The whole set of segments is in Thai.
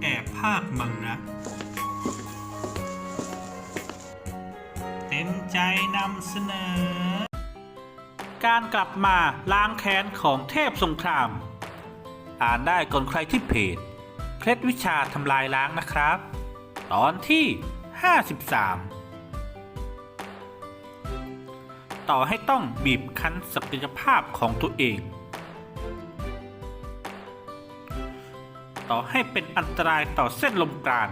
แอบภาคมังนะเต็มใจนำเสนอ การกลับมาล้างแค้นของเทพสงคราม อ่านได้ก่อนใครที่เพจ เคล็ดวิชาทำลายล้างนะครับ ตอนที่ 53 ต่อให้ต้องบีบคั้นศักยภาพของตัวเอง อให้เป็นอันตรายต่อเส้นลมปราณ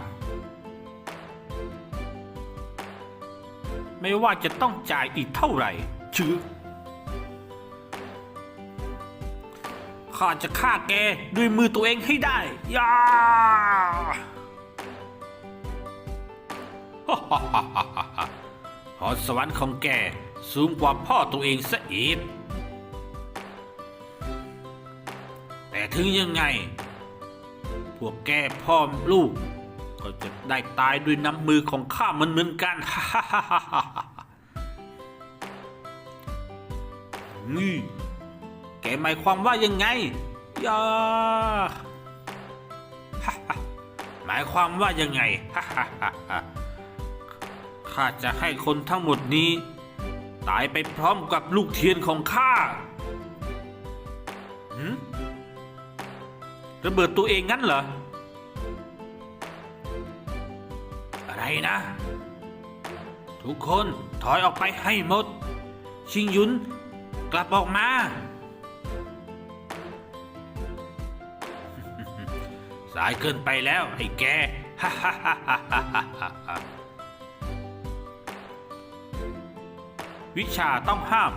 ไม่ว่าจะต้องจ่ายอีกเท่าไหร่ชื่อข้าจะฆ่าแกด้วยมือตัวเองให้ได้ยาพรสวรรค์ของแกสูงกว่าพ่อตัวเองซะอีกแต่ถึงยังไง วกแกพ่อลูก ก็จะได้ตายด้วยน้ำมือของข้ามันเหมือนกันนี่แกหมายความว่ายังไงย่าหมายความว่ายังไงข้าจะให้คนทั้งหมดนี้ ตายไปพร้อมกับลูกเทียนของข้าหืม ระเบิดตัวเองงั้นเหรอ อะไรนะ ทุกคนถอยออกไปให้หมด ชิงยุนกลับออกมา สายเกินไปแล้วไอ้แกวิชาต้องห้าม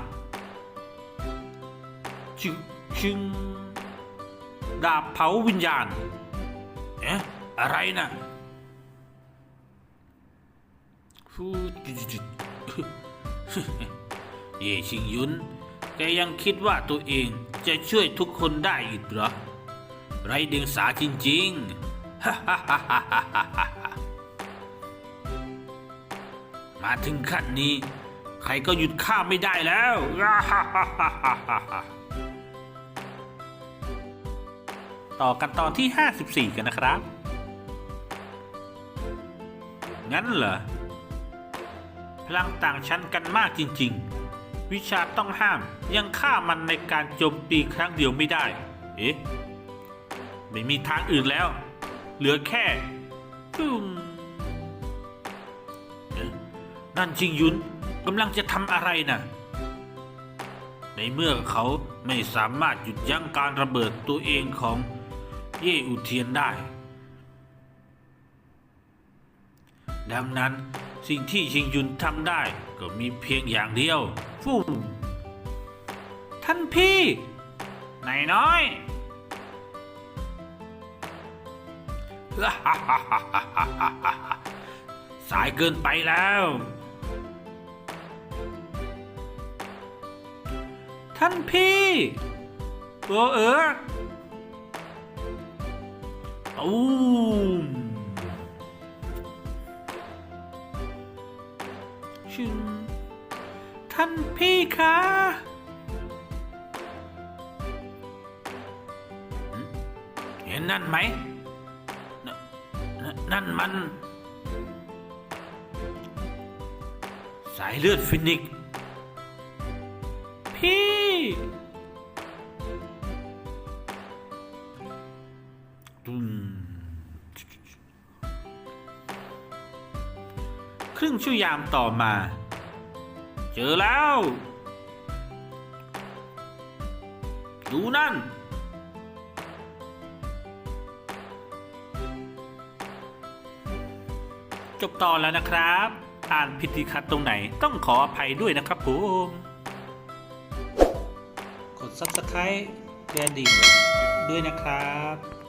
ชึงชึง ดาบเผาวิญญาณ เอ๊ะ อะไรนะฟูจุดจุดเย่ชิงยุน แกยังคิดว่าตัวเองจะช่วยทุกคนได้อีกเหรอ ไรเดียงสาจริงๆ มาถึงขั้นนี้ ใครก็หยุดข้าไม่ได้แล้ว ต่อกันตอนที่ 54 กันนะครับ งั้นเหรอ พลังต่างชั้นกันมากจริง ๆ วิชาต้องห้ามยังฆ่ามันในการโจมตีครั้งเดียวไม่ได้ เอ๊ะ ไม่มีทางอื่นแล้ว เหลือแค่ปุ้มเอ๊ะนั่นชิงยุนกำลังจะทำอะไรน่ะในเมื่อเขาไม่สามารถหยุดยั้งการระเบิดตัวเองของ เย่อุเทียนได้ ดังนั้นสิ่งที่ชิงยุนทำได้ก็มีเพียงอย่างเดียวฟู่ท่านพี่นายน้อยสายเกินไปแล้ว ท่านพี่โอเออ ตูมชึงท่านพี่คะเห็นนั่นไหมนนนั่นมัน สายเลือดฟินิก พี่ ครึ่งชั่วยามต่อมา เจอแล้ว ดูนั่น จบตอนแล้วนะครับ อ่านผิดที่คัดตรงไหนต้องขออภัยด้วยนะครับผม กด subscribe กระดิ่งด้วยนะครับ